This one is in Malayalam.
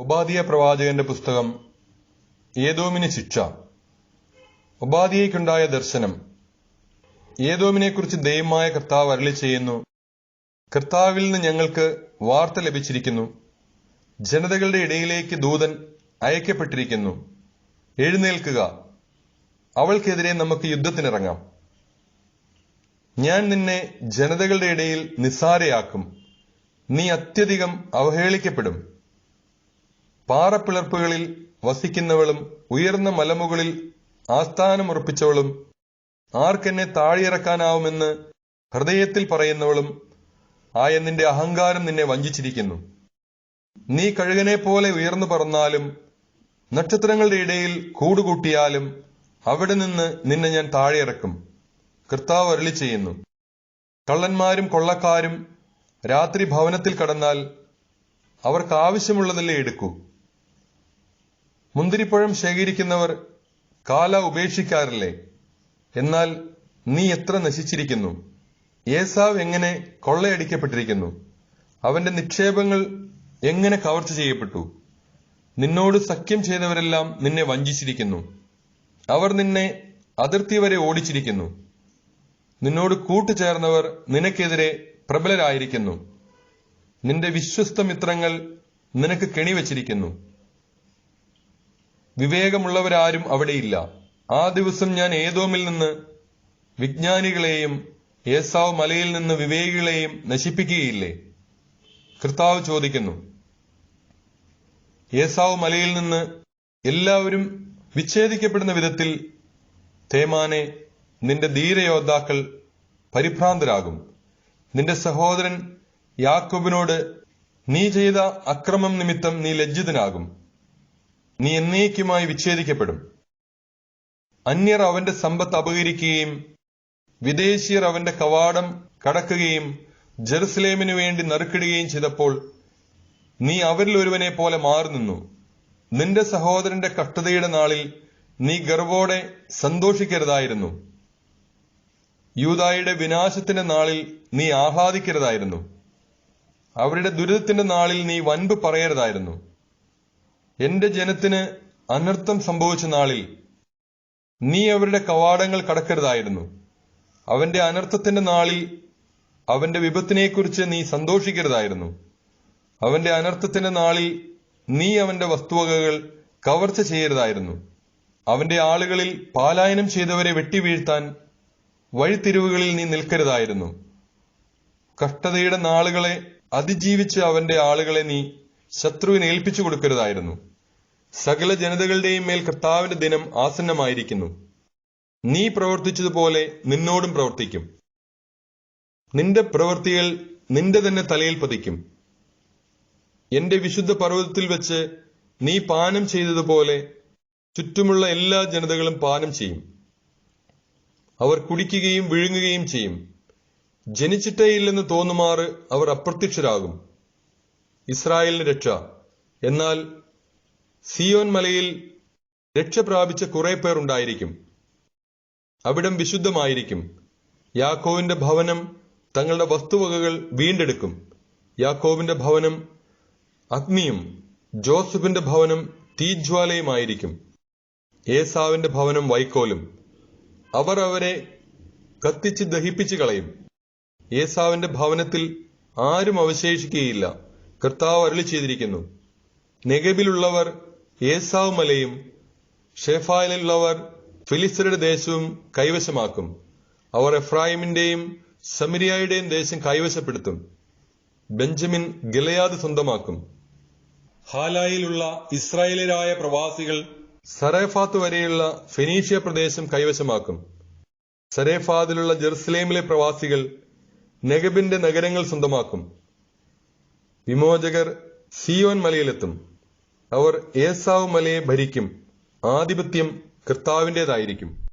ഉപാധിയ പ്രവാചകന്റെ പുസ്തകം ഏതോമിന് ശിക്ഷ. ഉപാധിയയ്ക്കുണ്ടായ ദർശനം. ഏതോമിനെക്കുറിച്ച് ദൈവമായ കർത്താവ് അരളി ചെയ്യുന്നു. കർത്താവിൽ നിന്ന് ഞങ്ങൾക്ക് വാർത്ത ലഭിച്ചിരിക്കുന്നു. ജനതകളുടെ ഇടയിലേക്ക് ദൂതൻ അയക്കപ്പെട്ടിരിക്കുന്നു. എഴുന്നേൽക്കുക. അവൾക്കെതിരെ നമുക്ക് യുദ്ധത്തിനിറങ്ങാം. ഞാൻ നിന്നെ ജനതകളുടെ ഇടയിൽ നിസ്സാരയാക്കും. നീ അത്യധികം അവഹേളിക്കപ്പെടും. പാറപ്പിളർപ്പുകളിൽ വസിക്കുന്നവളും ഉയർന്ന മലമുകളിൽ ആസ്ഥാനമുറപ്പിച്ചവളും ആർക്കെന്നെ താഴെയിറക്കാനാവുമെന്ന് ഹൃദയത്തിൽ പറയുന്നവളും ആയ നിന്റെ അഹങ്കാരം നിന്നെ വഞ്ചിച്ചിരിക്കുന്നു. നീ കഴുകനെ പോലെ ഉയർന്നു പറന്നാലും നക്ഷത്രങ്ങളുടെ ഇടയിൽ കൂടുകൂട്ടിയാലും അവിടെ നിന്ന് നിന്നെ ഞാൻ താഴെയിറക്കും. കർത്താവ് അരളി ചെയ്യുന്നു. കള്ളന്മാരും കൊള്ളക്കാരും രാത്രി ഭവനത്തിൽ കടന്നാൽ അവർക്ക് ആവശ്യമുള്ളതല്ലേ എടുക്കൂ. മുന്തിരിപ്പഴം ശേഖരിക്കുന്നവർ കാല ഉപേക്ഷിക്കാറില്ലേ? എന്നാൽ നീ എത്ര നശിച്ചിരിക്കുന്നു? ഏസാവ് എങ്ങനെ കൊള്ളയടിക്കപ്പെട്ടിരിക്കുന്നു? അവന്റെ നിക്ഷേപങ്ങൾ എങ്ങനെ കവർച്ച ചെയ്യപ്പെട്ടു? നിന്നോട് സഖ്യം ചെയ്തവരെല്ലാം നിന്നെ വഞ്ചിച്ചിരിക്കുന്നു. അവർ നിന്നെ അതിർത്തി വരെ ഓടിച്ചിരിക്കുന്നു. നിന്നോട് കൂട്ടുചേർന്നവർ നിനക്കെതിരെ പ്രബലരായിരിക്കുന്നു. നിന്റെ വിശ്വസ്ത മിത്രങ്ങൾ നിനക്ക് കെണിവച്ചിരിക്കുന്നു. വിവേകമുള്ളവരാരും അവിടെയില്ല. ആ ദിവസം ഞാൻ ഏതോമിൽ നിന്ന് വിജ്ഞാനികളെയും ഏസാവ് മലയിൽ നിന്ന് വിവേകികളെയും നശിപ്പിക്കുകയില്ലേ? കർത്താവ് ചോദിക്കുന്നു. ഏസാവ് മലയിൽ നിന്ന് എല്ലാവരും വിച്ഛേദിക്കപ്പെടുന്ന വിധത്തിൽ തേമാനെ നിന്റെ ധീരയോദ്ധാക്കൾ പരിഭ്രാന്തരാകും. നിന്റെ സഹോദരൻ യാക്കോബിനോട് നീ ചെയ്ത അക്രമം നിമിത്തം നീ ലജ്ജിതനാകും. നീ എന്നേക്കുമായി വിച്ഛേദിക്കപ്പെടും. അന്യർ അവന്റെ സമ്പത്ത് അപകരിക്കുകയും വിദേശീയർ അവന്റെ കവാടം കടക്കുകയും ജെറുസലേമിനു വേണ്ടി നറുക്കിടുകയും ചെയ്തപ്പോൾ നീ അവരിൽ ഒരുവനെ പോലെ മാറി നിന്നു നിന്റെ സഹോദരന്റെ കഷ്ടതയുടെ നാളിൽ നീ ഗർവോടെ സന്തോഷിക്കരുതായിരുന്നു. യൂതായുടെ വിനാശത്തിന്റെ നാളിൽ നീ ആഹ്ലാദിക്കരുതായിരുന്നു. അവരുടെ ദുരിതത്തിന്റെ നാളിൽ നീ വൻപ് പറയരുതായിരുന്നു. എന്റെ ജനത്തിന് അനർത്ഥം സംഭവിച്ച നാളിൽ നീ അവരുടെ കവാടങ്ങൾ കടക്കരുതായിരുന്നു. അവന്റെ അനർത്ഥത്തിന്റെ നാളിൽ അവന്റെ വിപത്തിനെക്കുറിച്ച് നീ സന്തോഷിക്കരുതായിരുന്നു. അവന്റെ അനർത്ഥത്തിന്റെ നാളിൽ നീ അവന്റെ വസ്തുവകകൾ കവർച്ച ചെയ്യരുതായിരുന്നു. അവന്റെ ആളുകളിൽ പാലായനം ചെയ്തവരെ വെട്ടിവീഴ്ത്താൻ വഴിത്തിരിവുകളിൽ നീ നിൽക്കരുതായിരുന്നു. കഷ്ടതയുടെ നാളുകളെ അതിജീവിച്ച് അവന്റെ ആളുകളെ നീ ശത്രുവിന് ഏൽപ്പിച്ചു കൊടുക്കരുതായിരുന്നു. സകല ജനതകളുടെയും മേൽ കർത്താവിന്റെ ദിനം ആസന്നമായിരിക്കുന്നു. നീ പ്രവർത്തിച്ചതുപോലെ നിന്നോടും പ്രവർത്തിക്കും. നിന്റെ പ്രവൃത്തികൾ നിന്റെ തന്നെ തലയിൽ പതിക്കും. എന്റെ വിശുദ്ധ പർവതത്തിൽ വെച്ച് നീ പാനം ചെയ്തതുപോലെ ചുറ്റുമുള്ള എല്ലാ ജനതകളും പാനം ചെയ്യും. അവർ കുടിക്കുകയും വിഴുങ്ങുകയും ചെയ്യും. ജനിച്ചിട്ടേയില്ലെന്ന് തോന്നുമാറ് അവർ അപ്രത്യക്ഷരാകും. ഇസ്രായേലിന് രക്ഷ. എന്നാൽ സിയോൻ മലയിൽ രക്ഷ പ്രാപിച്ച കുറെ പേർ ഉണ്ടായിരിക്കും. അവിടം വിശുദ്ധമായിരിക്കും. യാക്കോവിന്റെ ഭവനം തങ്ങളുടെ വസ്തുവകകൾ വീണ്ടെടുക്കും. യാക്കോവിന്റെ ഭവനം അഗ്നിയും ജോസഫിന്റെ ഭവനം തീജ്വാലയുമായിരിക്കും. ഏസാവിന്റെ ഭവനം വൈക്കോലും. അവർ അവരെ കത്തിച്ച് ദഹിപ്പിച്ചു കളയും. ഏസാവിന്റെ ഭവനത്തിൽ ആരും അവശേഷിക്കുകയില്ല. കർത്താവ് അരളി ചെയ്തിരിക്കുന്നു നെഗബിലുള്ളവർ ഏസാവ് മലയും ഷെഫായിലുള്ളവർ ഫിലിസ്തരുടെ ദേശവും കൈവശമാക്കും. അവർ എഫ്രാഹിമിന്റെയും സമരിയായുടെയും ദേശം കൈവശപ്പെടുത്തും. ബെഞ്ചമിൻ ഗലയാദ് സ്വന്തമാക്കും. ഹാലായിലുള്ള ഇസ്രായേലരായ പ്രവാസികൾ സറേഫാത്ത് വരെയുള്ള ഫെനീഷ്യ പ്രദേശം കൈവശമാക്കും. സരേഫാദിലുള്ള ജെറുസലേമിലെ പ്രവാസികൾ നെഗബിന്റെ നഗരങ്ങൾ സ്വന്തമാക്കും. വിമോചകർ സിയോൻ മലയിലെത്തും. അവർ ഏസാവ് മലയെ ഭരിക്കും. ആധിപത്യം കർത്താവിന്റെതായിരിക്കും